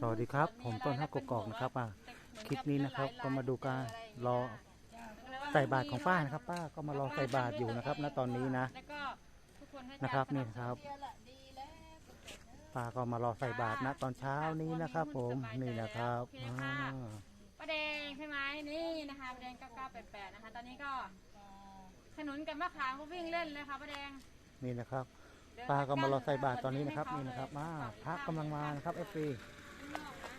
สวัสดีครับ ผมต้นฮักกกอกนะครับอะคลิปนี้นะครับก็มาดูการรอใส่บาตรของป้านะครับ ป้าก็มารอใส่บาตรอยู่นะครับณตอนนี้นะแล้วก็ทุกคนให้นะครับการนี่นะครับป้าก็มารอใส่บาตรนะตอนเช้านี้นะครับ ผมนี่นะครับอ่าป้าแดงใช่ไหมนี่นะคะป้าแดง9988นะคะ ตอนนี้ก็ขนุนกับมะขามก็วิ่งเล่นเลยค่ะป้าแดงนี่นะครับป้าก็มารอใส่บาตรตอนนี้นะครับนี่นะครับมาพระกำลังมานะครับเอฟซี ข้างนอกนะ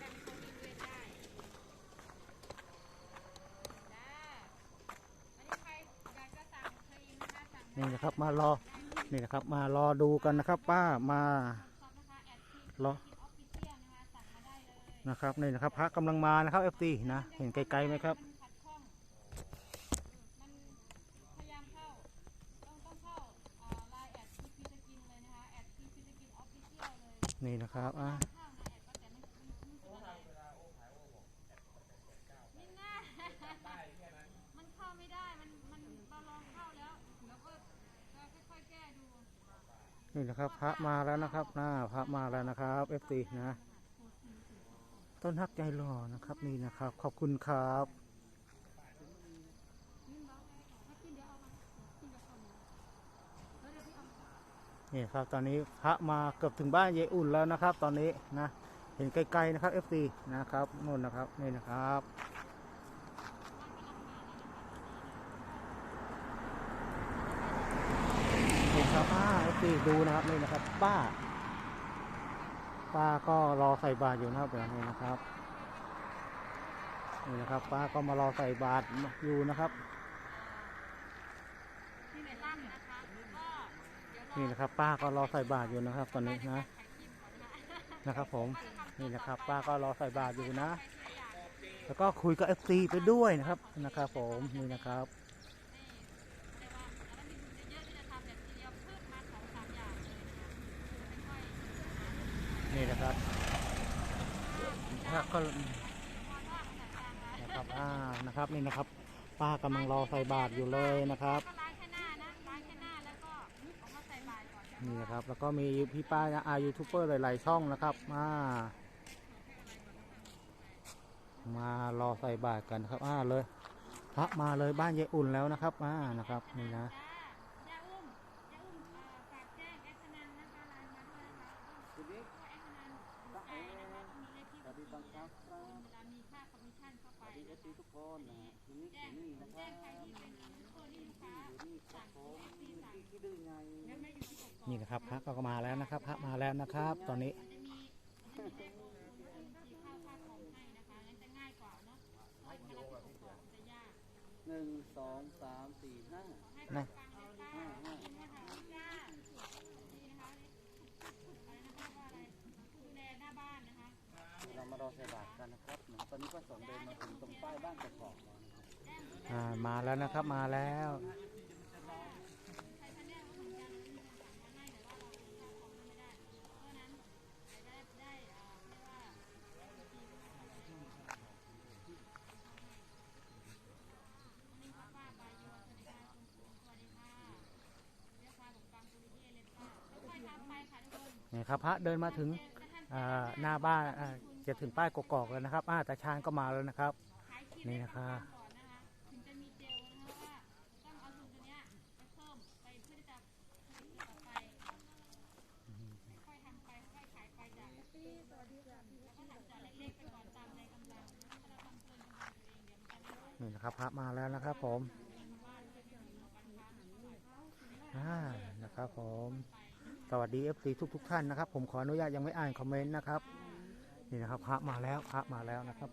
กันเขาวิ่งเล่นได้จ้าอันนี้ใครอยากจะสั่งครีม นี่นะครับ มารอนี่นะครับ มารอดูกันนะครับ ป้ามารอนะครับนี่นะครับพระกำลังมานะครับเอฟซีนะเห็นไกลๆไหมครับนี่นะครับอะมันเข้าไม่ได้ มัน มันเราลองเข้าแล้ว แล้วก็จะ ค่อยแก้ดูนี่นะครับ พระมาแล้วนะครับหน้าพระมาแล้วนะครับเอฟซีนะ ต้นฮักใจหล่อนะครับนี่นะครับ ขอบคุณครับนี่ครับตอนนี้พระมาเกือบถึงบ้านยายอุ่นแล้วนะครับ ตอนนี้นะเห็นไกลๆนะครับ FC นะครับนู่นนะครับนี่นะครับนี่ครับ ป้า FC ดูนะครับนี่นะครับ ป้า ป้าก็รอใส่บาตรอยู่นะครับเดี๋ยวนี้นะครับนี่นะครับ ป้าก็มารอใส่บาตรอยู่นะครับนี่นะครับ ป้าก็รอใส่บาตรอยู่นะครับ ตอนนี้นะนะครับ ผมนี่นะครับ ป้าก็รอใส่บาตรอยู่นะ แล้วก็คุยกับ FC ไปด้วยนะครับนะครับ ผมนี่นะครับ นี่นะครับถ้า ก็นะครับอ่านะครับนี่นะครับ ป้ากำลังรอใส่บาตรอยู่เลยนะครับล้างแค่หน้านะล้างแค่หน้าแล้วก็เอามาใส่บาตรก่อนนี่นะครับ แล้วก็มีพี่ป้าอายูทูบเบอร์หลาย ๆ ช่องนะครับมามารอใส่บาตรกันนะครับอ่าเลยพระมาเลยบ้านยายอุ่นแล้วนะครับอ่านะครับนี่นะ จ้า มีเลขที่บัญชีนะอุ้มเวลามีค่าคอมมิชชั่นเข้าไปนะคะทุกคนนะฮะทีนี้แจ้งแจ้งใครที่เป็นคนที่ลูกค้าสั่งเลขที่สั่งที่ดื้อไงแล้วไม่อยู่ที่กกอกนี่นะครับพระก็มาแล้วนะครับ พระมาแล้วนะครับ ตอนนี้มันจะมีมันจะมีเลขบัญชีเข้าค่าคอมให้นะคะงั้นจะง่ายกว่าเนาะเพราะเวลาไปกกอกมันจะยากหนึ่งสองสามสี่ห้าให้นะฟังเลยจ้ากินนะคะจ้าดีนะคะอะไรนะคะว่าอะไรดูแลหน้าบ้านนะคะ เรามารอใส่บาตรกันนะครับเหมื อนนี้ก็สองเดินมาถึงตรงป้ายบ้านกระบอกแล้วนะครับอ่ามาแล้วนะครับมาแล้วใช้ชาแนลก็เหมือนกันมีคนสั่งมาให้แต่ว่าเราเข้าคอมไม่ได้เพราะฉะนั้นได้ได้อ่าเรียกว่าได้บัญชีเข้ามานี่ค่ะป้าบายโยสวัสดีค่ะคุณครูสวัสดีค่ะเรียกป้าผมฟังคุริเย่เลยป้าค่อยๆทำไปค่ะทุกคนนี่ครับพระเดินมาถึงหน้าบ้าน จะถึงป้ายกอกแล้วนะครับอาตาชานก็มาแล้วนะครับ นี่นะครับนี่นะครับพระมาแล้วนะครับผมอานะครับผม สวัสดี FC ทุกทุกท่านนะครับ ผมขออนุญาตยังไม่อ่านคอมเมนต์นะครับ นี่นะครับพระมาแล้วพระมาแล้วนะครับ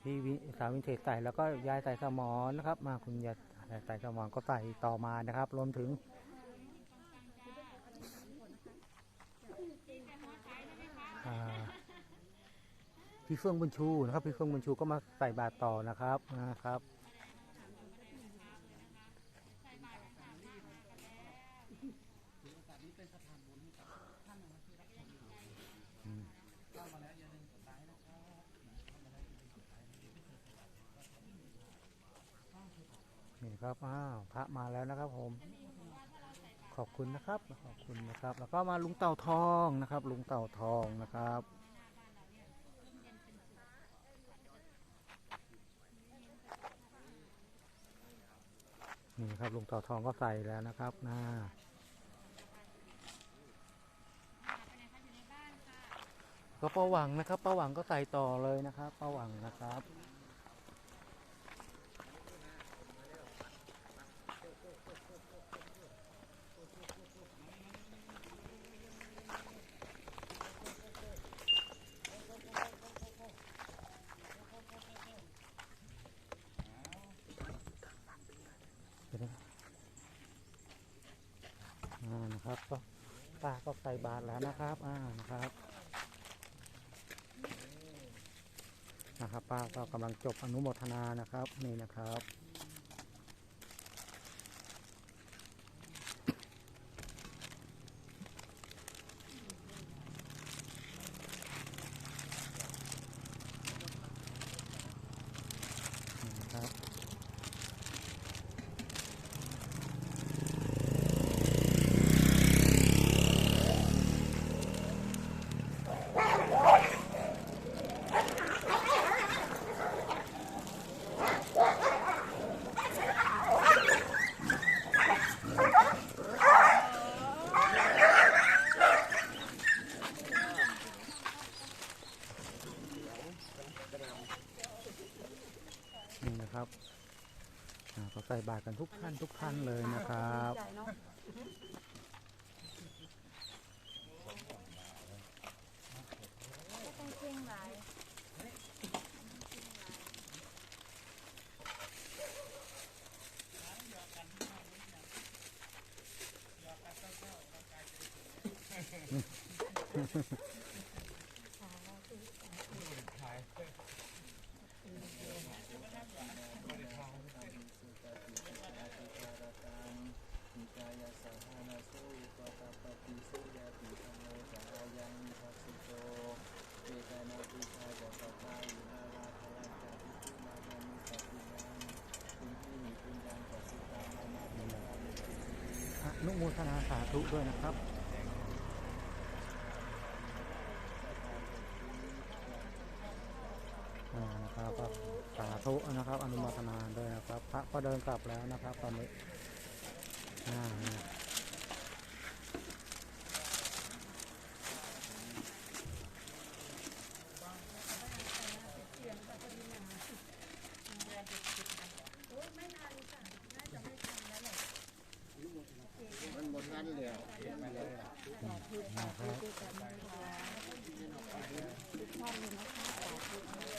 พี่วิสาวินเทจใส่แล้วก็ยายใส่สมอนนะครับ มาคุณยายใส่สมอนก็ใส่ต่อมานะครับ รวมถึงพี่เฟื่องบุญชูนะครับพี่เฟื่องบุญชูก็มาใส่บาตรต่อนะครับนะครับ นี่ครับอ้าวพระมาแล้วนะครับผม ขอบคุณนะครับ ขอบคุณนะครับ แล้วก็มาลุงเต่าทองนะครับ ลุงเต่าทองนะครับนี่ครับลุงเต่าทองก็ใส่แล้วนะครับหน้าก็ป้าหวังนะครับป้าหวังก็ใส่ต่อเลยนะครับป้าหวังนะครับ อ่านะครับ ก็ป้าก็ใส่บาตรแล้วนะครับ อ่านะครับนะครับป้าก็กำลังจบอนุโมทนานะครับนี่นะครับ อ่าก็ใส่บาตรกันทุกท่านทุกท่านเลยนะครับมิ สหานาโสอุปตาปฏิสุยาติธรรมโมสายังมิทัสสิโตเวทนาปิชาจัตตาอินาลาภลังจาติสุมานามิสัพพิยังคุณที่มีคุณยังปัสสิตานานาปิลามิติสิอนุโมทนาสาธุด้วยนะครับนะครับสาธุนะครับอนุโมทนาด้วยนะครับ พระก็เดินกลับแล้วนะครับตอนนี้ อ่าเนี่ย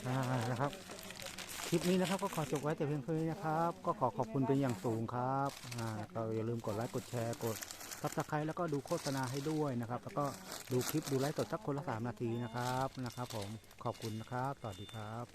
อ่านะครับ ลิปนี้นะครับก็ขอจบไว้แต่เพียงเท่านี้นะครับ ก็ขอขอบคุณเป็นอย่างสูงครับอ่าก็อย่าลืมกดไลค์กดแชร์กดซับสไครต์แล้วก็ดูโฆษณาให้ด้วยนะครับ แล้วก็ดูคลิปดูไลฟ์สดสักคนละสามนาทีนะครับนะครับ ผมขอบคุณนะครับสวัสดีครับ